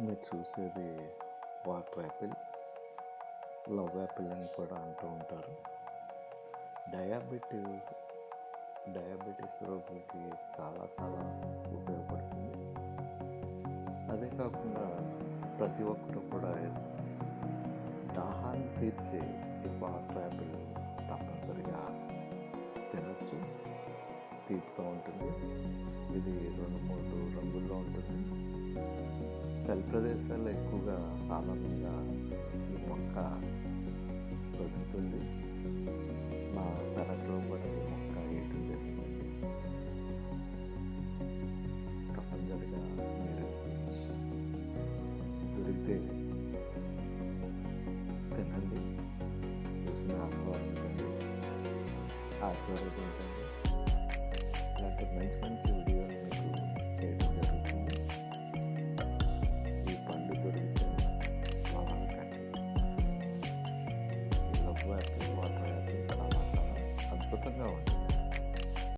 మీరు చూసేది water Apple. Love Apple అని కూడా అంటూ ఉంటారు. డయాబెటీస్ డయాబెటీస్ రోగులకి చాలా చాలా ఉపయోగపడుతుంది. అదే కాకుండా ప్రతి ఒక్కరు కూడా దాహాన్ని తీర్చే ఈ వాటర్ యాపిల్ తప్పనిసరిగా తినచ్చు. తీపిగా ఉంటుంది. ఇది రెండు మూడు చలి ప్రదేశాల్లో ఎక్కువగా సాధారణంగా ఈ మొక్క బ్రతుకుతుంది. మా పెరట్లో కూడా ఈ మొక్క వేయటం జరిగింది. తప్పనిసరిగా మీరు దొరికితే తినండి. చూసిన ఆస్వాదించండి. ఆశీర్వదించండి ఇలాంటి మంచి మంచి ఈ లవ్ యాపిల్